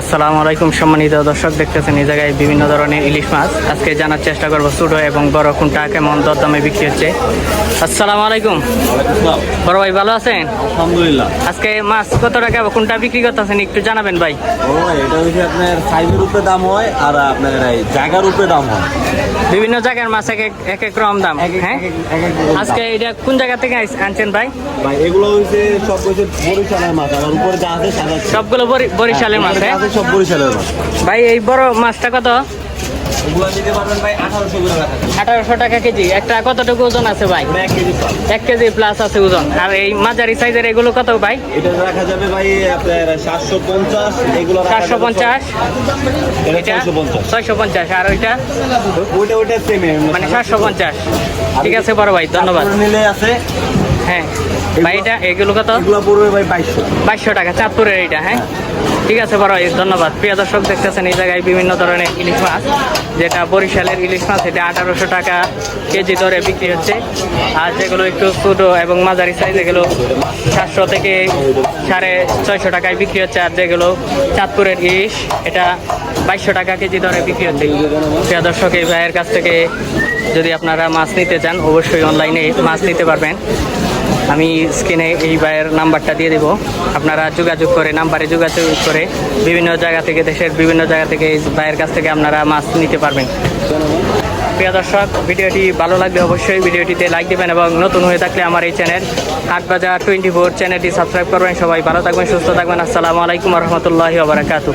আসসালামু আলাইকুম সম্মানিত দর্শক দেখতেছেন এই জায়গায় বিভিন্ন ধরনের ইলিশ মাছ। আজকে জানার চেষ্টা করব ছোট এবং বড় কোনটা কেমন দরদামে বিক্রি হচ্ছে। আসসালামু আলাইকুম। বড় ভাই ভালো আছেন? আলহামদুলিল্লাহ। আজকে মাছ কত টাকা কোনটা বিক্রি করতেছেন একটু জানাবেন ভাই। ও এটা হচ্ছে আপনার সাইজের উপরে দাম হয় আর আপনার জায়গার উপরে দাম হয়। বিভিন্ন জায়গার মাছ এক এক এক রকম দাম হ্যাঁ? আজকে এটা কোন জায়গা থেকে আনছেন ভাই? ভাই এগুলো হচ্ছে সব হচ্ছে বরিশালের মাছ আর উপরে যা আছে সবগুলো বরিশালের মাছ হ্যাঁ? সব বরিশালের মাছ। ভাই এই বড় মাছটা কত? আঠারোশো টাকা কেজি। একটা কতটুকু ওজন আছে ভাই? এক কেজি প্লাস আছে ওজন। আর এই মাঝারি সাইজের এগুলো কত ভাই? এটা রাখা যাবে ভাই আপনার সাতশো পঞ্চাশ এগুলো পঞ্চাশ? ছয়শো পঞ্চাশ। ছয়শো পঞ্চাশ। আর ওইটা? ওইটা ওইটা মানে সাতশো পঞ্চাশ। ঠিক আছে বড় ভাই ধন্যবাদ। নিলে আছে। হ্যাঁ। ভাই এটা এগুলো কত? এগুলো পড়বে ভাই বাইশশো। বাইশশো টাকা চাঁদপুরের এইটা হ্যাঁ? ঠিক আছে বড় ধন্যবাদ। প্রিয় দর্শক দেখতেছেন এই জায়গায় বিভিন্ন ধরনের ইলিশ মাছ। যেটা বরিশালের ইলিশ মাছ এটা আঠারোশো টাকা কেজি দরে বিক্রি হচ্ছে। আর যেগুলো একটু ছোটো এবং মাঝারি সাইজ এগুলো সাতশো থেকে সাড়ে ছয়শো টাকায় বিক্রি হচ্ছে। আর যেগুলো চাঁদপুরের ইলিশ এটা বাইশশো টাকা কেজি দরে বিক্রি হচ্ছে। প্রিয় দর্শক এই ভাইয়ের কাছ থেকে যদি আপনারা মাছ নিতে চান অবশ্যই অনলাইনে মাছ নিতে পারবেন। আমি স্ক্রিনে এই ভাইয়ের নাম্বারটা দিয়ে দেবো। আপনারা যোগাযোগ করে নাম্বারে যোগাযোগ করে বিভিন্ন জায়গা থেকে, দেশের বিভিন্ন জায়গা থেকে এই ভাইয়ের কাছ থেকে আপনারা মাছ নিতে পারবেন। প্রিয় দর্শক, ভিডিওটি ভালো লাগলে অবশ্যই ভিডিওটিতে লাইক দেবেন এবং নতুন হয়ে থাকলে আমার এই চ্যানেল হাট বাজার টোয়েন্টি ফোর চ্যানেলটি সাবস্ক্রাইব করবেন। সবাই ভালো থাকবেন, সুস্থ থাকবেন। আসসালামু আলাইকুম রহমতুল্লাহি ওবরাকাতু